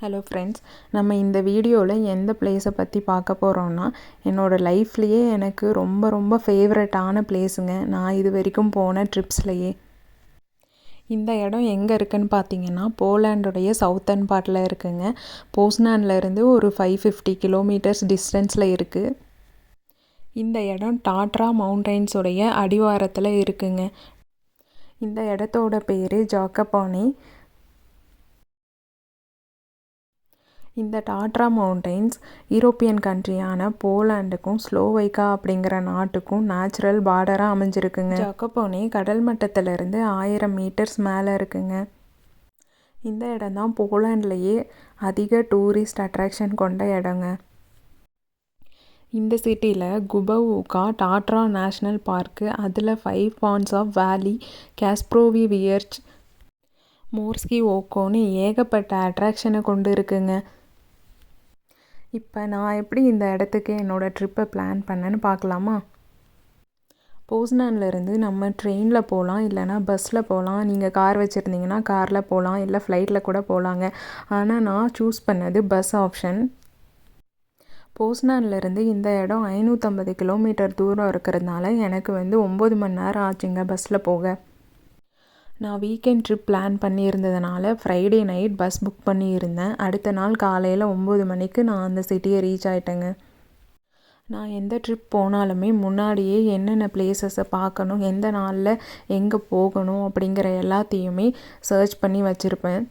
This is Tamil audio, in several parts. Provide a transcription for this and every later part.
ஹலோ ஃப்ரெண்ட்ஸ் நம்ம இந்த வீடியோவில் எந்த பிளேஸை பற்றி பார்க்க போகிறோன்னா என்னோடய லைஃப்லேயே எனக்கு ரொம்ப ரொம்ப ஃபேவரட்டான பிளேஸுங்க நான் இது வரைக்கும் போன ட்ரிப்ஸ்லையே இந்த இடம் எங்கே இருக்குன்னு பார்த்தீங்கன்னா போலாண்டுடைய சவுத்தர்ன் பார்ட்டில் இருக்குங்க. போஸ்னான்லேருந்து ஒரு ஃபைவ் ஃபிஃப்டி கிலோமீட்டர்ஸ் டிஸ்டன்ஸில் இருக்குது இந்த இடம் டாட்ரா மவுண்டைன்ஸுடைய அடிவாரத்தில் இருக்குங்க. இந்த இடத்தோட பேர் ஜாக்கப்பானி இந்த டாட்ரா மவுண்டைன்ஸ் யூரோப்பியன் கண்ட்ரியான போலாண்டுக்கும் ஸ்லோவைக்கா அப்படிங்கிற நாட்டுக்கும் நேச்சுரல் பார்டராக அமைஞ்சிருக்குங்க. ஜாக்கப்போனி கடல் மட்டத்திலிருந்து ஆயிரம் மீட்டர்ஸ் மேலே இருக்குங்க. இந்த இடம் தான் போலாண்ட்லேயே அதிக டூரிஸ்ட் அட்ராக்ஷன் கொண்ட இடங்க. இந்த சிட்டியில் குபவுகா டாட்ரா நேஷ்னல் பார்க்கு அதில் five points of valley Kasprowy Wierch மோர்ஸ்கி ஓக்கோன்னு ஏகப்பட்ட அட்ராக்ஷனை கொண்டு இருக்குங்க. இப்போ நான் எப்படி இந்த இடத்துக்கு என்னோடய ட்ரிப்பை பிளான் பண்ணேன்னு பார்க்கலாமா? போஸ்னான்லேருந்து நம்ம ட்ரெயினில் போகலாம் இல்லைனா பஸ்ஸில் போகலாம் நீங்கள் கார் வச்சுருந்தீங்கன்னா காரில் போகலாம் இல்லை ஃப்ளைட்டில் கூட போகலாங்க ஆனால் நான் சூஸ் பண்ணது பஸ் ஆப்ஷன் போஸ்னான்லேருந்து இந்த இடம் ஐநூற்றம்பது கிலோமீட்டர் தூரம் இருக்கிறதுனால எனக்கு வந்து ஒம்பது மணி நேரம் ஆச்சுங்க பஸ்ஸில் போக. நான் வீக்கெண்ட் ட்ரிப் பிளான் பண்ணியிருந்ததுனால ஃப்ரைடே நைட் பஸ் புக் பண்ணியிருந்தேன். அடுத்த நாள் காலையில் ஒம்பது மணிக்கு நான் அந்த சிட்டியை ரீச் ஆகிட்டேங்க நான் எந்த ட்ரிப் போனாலுமே முன்னாடியே என்னென்ன பிளேசஸை பார்க்கணும் எந்த நாளில் எங்கே போகணும் அப்படிங்கிற எல்லாத்தையுமே சர்ச் பண்ணி வச்சுருப்பேன்.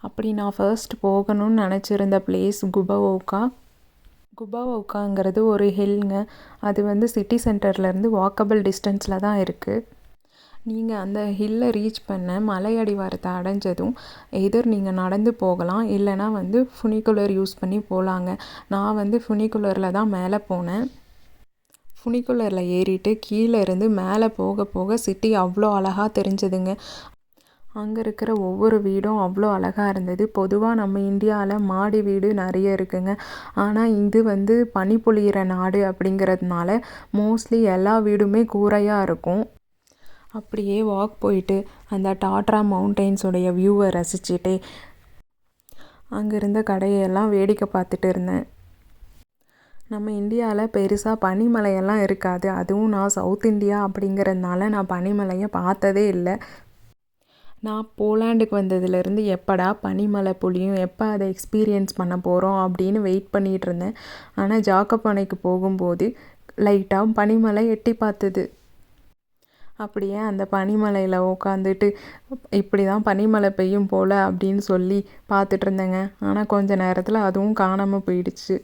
அப்படி நான் ஃபர்ஸ்ட் போகணும்னு நினச்சிருந்த பிளேஸ் குபவோக்கா? குபாவோக்காங்கிறது ஒரு ஹில்ங்க அது வந்து சிட்டி சென்டர்லேருந்து வாக்கபிள் டிஸ்டன்ஸில் தான் இருக்குது நீங்கள் அந்த ஹில்லை ரீச் பண்ண மலை அடிவாரத்தை அடைஞ்சதும் எதர் நீங்கள் நடந்து போகலாம். இல்லைனா வந்து ஃபுனிகுலர் யூஸ் பண்ணி போகலாங்க நான் வந்து ஃபுனிகுலரில் தான் மேலே போனேன். ஃபுனிகுலரில் ஏறிட்டு கீழே இருந்து மேலே போக போக சிட்டி அவ்வளோ அழகாக தெரிஞ்சதுங்க. அங்கே இருக்கிற ஒவ்வொரு வீடும் அவ்வளோ அழகாக இருந்தது. பொதுவாக நம்ம இந்தியாவில் மாடி வீடு நிறைய இருக்குங்க. ஆனால் இது வந்து பனி பொழியிற நாடு அப்படிங்கிறதுனால மோஸ்ட்லி எல்லா வீடுமே கூரையாக இருக்கும். அப்படியே வாக் போயிட்டு அந்த டாட்ரா மவுண்டெயின்ஸுடைய வியூவை ரசிச்சுட்டு அங்கே இருந்த கடையெல்லாம் வேடிக்கை பார்த்துட்டு இருந்தேன். நம்ம இந்தியாவில் பெருசாக பனிமலையெல்லாம் இருக்காது. அதுவும் நான் சவுத் இந்தியா அப்படிங்கிறதுனால நான் பனிமலையை பார்த்ததே இல்லை. நான் போலாண்டுக்கு வந்ததுலேருந்து எப்படா பனிமலை புளியும் எப்போ அதை எக்ஸ்பீரியன்ஸ் பண்ண போகிறோம் அப்படின்னு வெயிட் பண்ணிகிட்டு இருந்தேன். ஆனால் ஜாக்கப்பானைக்கு போகும்போது லைட்டாக பனிமலை எட்டி பார்த்தது. அப்படியே அந்த பனிமலையில் உட்காந்துட்டு இப்படி தான் பனிமலை பெய்யும் போல் அப்படின்னு சொல்லி பார்த்துட்டு இருந்தேங்க. ஆனால் கொஞ்ச நேரத்தில் அதுவும் காணாமல் போயிடுச்சு.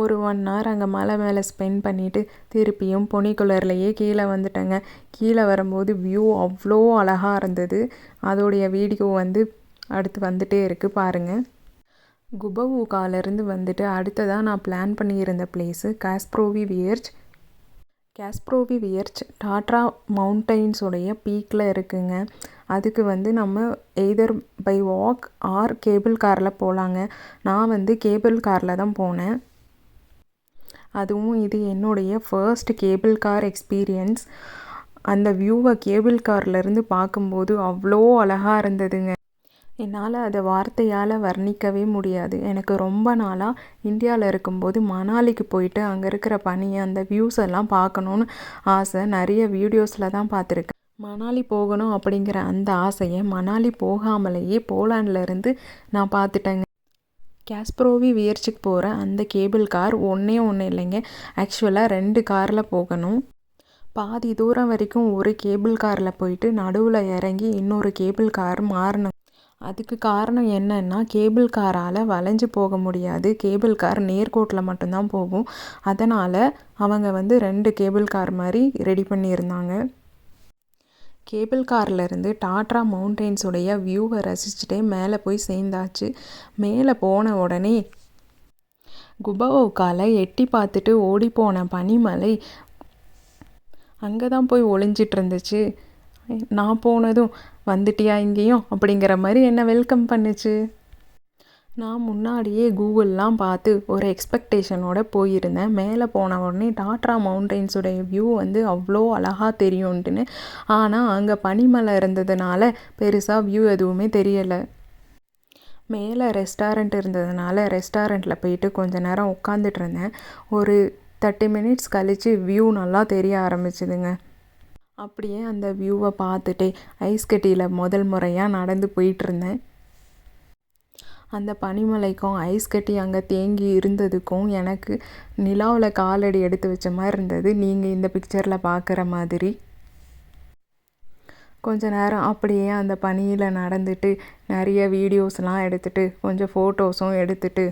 ஒரு ஒன் ஹவர் அங்கே மலை மேலே ஸ்பெண்ட் பண்ணிவிட்டு திருப்பியும் பொனிக்குளர்லையே கீழே வந்துட்டேங்க. கீழே வரும்போது வியூ அவ்வளோ அழகாக இருந்தது. அதோடைய வீடியோ வந்து அடுத்து வந்துகிட்டே இருக்குது பாருங்கள் குபவூகாலேருந்து வந்துட்டு அடுத்ததாக நான் பிளான் பண்ணியிருந்த பிளேஸு காஸ்ப்ரோவி வியர்ச் கேஸ்ப்ரோவி வியர்ச் டாட்ரா மவுண்டைன்ஸுடைய பீக்கில் இருக்குங்க. அதுக்கு வந்து நம்ம either by walk or cable காரில் போகலாங்க நான் வந்து கேபிள் காரில் தான் போனேன். அதுவும் இது என்னுடைய ஃபர்ஸ்ட் கேபிள் கார் எக்ஸ்பீரியன்ஸ் அந்த வியூவை கேபிள் கார்லேருந்து பார்க்கும்போது அவ்வளோ அழகாக இருந்ததுங்க. என்னால் அதை வார்த்தையால் வர்ணிக்கவே முடியாது. எனக்கு ரொம்ப நாளாக இந்தியாவில் இருக்கும்போது மணாலிக்கு போயிட்டு அங்கே இருக்கிற பனி அந்த வியூஸ் எல்லாம் பார்க்கணுன்னு ஆசை. நிறைய வீடியோஸில் தான் பார்த்துருக்கேன் மணாலி போகணும் அப்படிங்கிற அந்த ஆசையை மணாலி போகாமலேயே போலாண்ட்லேருந்து நான் பார்த்துட்டேங்க கேஸ்ப்ரோவி வியர்ச்சிக்கு போகிற அந்த கேபிள் கார் ஒன்றே ஒன்று இல்லைங்க. ஆக்சுவலாக ரெண்டு காரில் போகணும். பாதி தூரம் வரைக்கும் ஒரு கேபிள் காரில் போயிட்டு நடுவில் இறங்கி இன்னொரு கேபிள் கார் மாறணும். அதுக்கு காரணம் என்னன்னா கேபிள் காரால் வளைஞ்சு போக முடியாது. கேபிள் கார் நேர்கோட்டில் மட்டும்தான் போகும். அதனால் அவங்க வந்து ரெண்டு கேபிள் கார் மாதிரி ரெடி பண்ணியிருந்தாங்க. கேபிள் கார்லேருந்து டாட்ரா மவுண்டெயின்ஸுடைய வியூவை ரசிச்சுட்டே மேலே போய் சேர்ந்தாச்சு. மேலே போன உடனே குபவோக்கால எட்டி பார்த்துட்டு ஓடிப்போன பனிமலை அங்கே தான் போய் ஒளிஞ்சிட்டு இருந்துச்சு. நான் போனதும் வந்துட்டியா இங்கேயும்? அப்படிங்கிற மாதிரி என்னை வெல்கம் பண்ணுச்சு. நான் முன்னாடியே கூகுள்லாம் பார்த்து ஒரு எக்ஸ்பெக்டேஷனோட போயிருந்தேன். மேலே போன உடனே டாட்ரா மவுண்டெயின்ஸுடைய வியூ வந்து அவ்வளோ அழகாக தெரியும்ட்டுன்னு. ஆனால் அங்கே பனிமலை இருந்ததுனால பெருசாக வியூ எதுவுமே தெரியலை. மேலே ரெஸ்டாரண்ட் இருந்ததுனால ரெஸ்டாரண்ட்டில் போயிட்டு கொஞ்ச நேரம் உட்காந்துட்டு இருந்தேன். ஒரு தேர்ட்டி மினிட்ஸ் கழித்து வியூ நல்லா தெரிய ஆரம்பிச்சுதுங்க. அப்படியே அந்த வியூவை பார்த்துட்டே ஐஸ் கட்டியில் முதல் முறையாக நடந்து போயிட்டுருந்தேன். அந்த பனிமலைக்கும் ஐஸ் கட்டி அங்கே தேங்கி இருந்ததுக்கும் எனக்கு நிலாவில் காலடி எடுத்து வச்ச மாதிரி இருந்தது. நீங்கள் இந்த பிக்சரில் பார்க்குற மாதிரி. கொஞ்ச நேரம் அப்படியே அந்த பனியில் நடந்துட்டு நிறைய வீடியோஸ்லாம் எடுத்துகிட்டு கொஞ்சம் ஃபோட்டோஸும் எடுத்துகிட்டு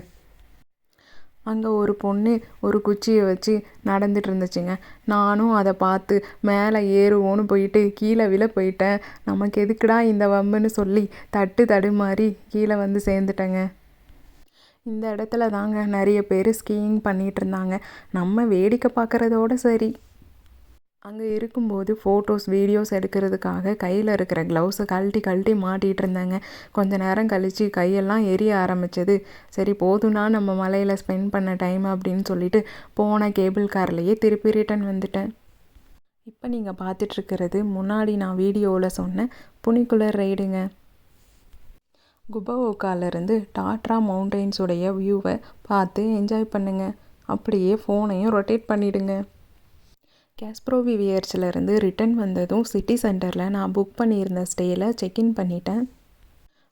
அங்கே ஒரு பொண்ணு ஒரு குச்சியை வச்சு நடந்துட்டு இருந்துச்சுங்க. நானும் அதை பார்த்து மேலே ஏறுவோன்னு போயிட்டு கீழே விழ போயிட்டேன். நமக்கு எதுக்குடா இந்த வம்புன்னு சொல்லி தட்டு தடுமாறி கீழே வந்து சேர்ந்துட்டேங்க. இந்த இடத்துல தாங்க நிறைய பேர் ஸ்கீயிங் பண்ணிகிட்டு இருந்தாங்க. நம்ம வேடிக்கை பார்க்குறதோட சரி. அங்கே இருக்கும்போது ஃபோட்டோஸ் வீடியோஸ் எடுக்கிறதுக்காக கையில் இருக்கிற க்ளவுஸை கழட்டி கழட்டி மாட்டிகிட்டு இருந்தேங்க. கொஞ்ச நேரம் கழித்து கையெல்லாம் எரிய ஆரம்பிச்சது. சரி போதும்னா நம்ம மலையில் ஸ்பெண்ட் பண்ண டைம் அப்படின்னு சொல்லிட்டு போன கேபிள் கார்லேயே திருப்பி ரிட்டன் வந்துட்டேன். இப்போ நீங்கள் பார்த்துட்ருக்கிறது முன்னாடி நான் வீடியோவில் சொன்ன புனிக்குலர் ரைடுங்க குபவோக்காலேருந்து டாட்ரா மவுண்டெயின்ஸுடைய வியூவை பார்த்து என்ஜாய் பண்ணுங்கள் அப்படியே ஃபோனையும் ரொட்டேட் பண்ணிவிடுங்க கேஸ்ப்ரோவி வியர்ஸ்லேருந்து ரிட்டன் வந்ததும் சிட்டி சென்டரில் நான் புக் பண்ணியிருந்த ஸ்டேயில் செக்இன் பண்ணிட்டேன்.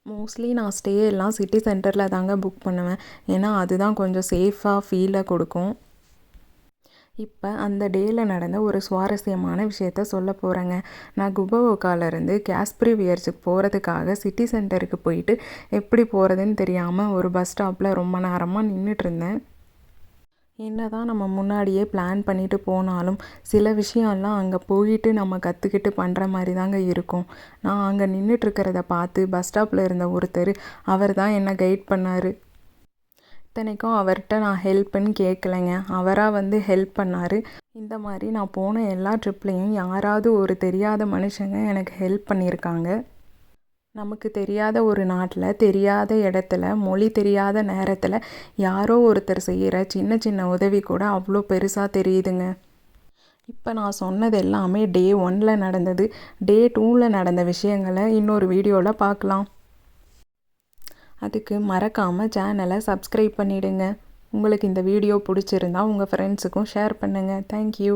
மோஸ்ட்லி நான் ஸ்டே எல்லாம் சிட்டி சென்டரில் தாங்க புக் பண்ணுவேன். ஏன்னா அதுதான் கொஞ்சம் சேஃபாக ஃபீலை கொடுக்கும். இப்போ அந்த டேயில் நடந்த ஒரு சுவாரஸ்யமான விஷயத்த சொல்ல போகிறேங்க நான் குபவோக்காலேருந்து கேஸ்ப்ரி வியர்ஸுக்கு போகிறதுக்காக சிட்டி சென்டருக்கு போயிட்டு எப்படி போகிறதுன்னு தெரியாமல் ஒரு பஸ் ஸ்டாப்பில் ரொம்ப நேரமாக நின்றுட்டு இருந்தேன். என்ன தான் நம்ம முன்னாடியே பிளான் பண்ணிட்டு போனாலும் சில விஷயம்லாம் அங்கே போயிட்டு நம்ம கற்றுக்கிட்டு பண்ணுற மாதிரி தாங்க இருக்கும். நான் அங்கே நின்றுட்டுருக்கிறத பார்த்து பஸ் ஸ்டாப்பில் இருந்த ஒருத்தர் அவர் தான் என்னை கைட் பண்ணார். இத்தனைக்கும் அவர்கிட்ட நான் ஹெல்ப்புன்னு கேட்கலைங்க அவராக வந்து ஹெல்ப் பண்ணார். இந்த மாதிரி நான் போன எல்லா ட்ரிப்லேயும் யாராவது ஒரு தெரியாத மனுஷங்க எனக்கு ஹெல்ப் பண்ணியிருக்காங்க. நமக்கு தெரியாத ஒரு நாட்டில் தெரியாத இடத்துல மொழி தெரியாத நேரத்தில் யாரோ ஒருத்தர் செய்கிற சின்ன சின்ன உதவி கூட அவ்வளோ பெருசாக தெரியுதுங்க. இப்போ நான் சொன்னது எல்லாமே டே ஒனில் நடந்தது. டே டூவில் நடந்த விஷயங்களை இன்னொரு வீடியோவில் பார்க்கலாம் அதுக்கு மறக்காமல் சேனலை சப்ஸ்கிரைப் பண்ணிவிடுங்க உங்களுக்கு இந்த வீடியோ பிடிச்சிருந்தா உங்கள் ஃப்ரெண்ட்ஸுக்கும் ஷேர் பண்ணுங்கள் தேங்க்யூ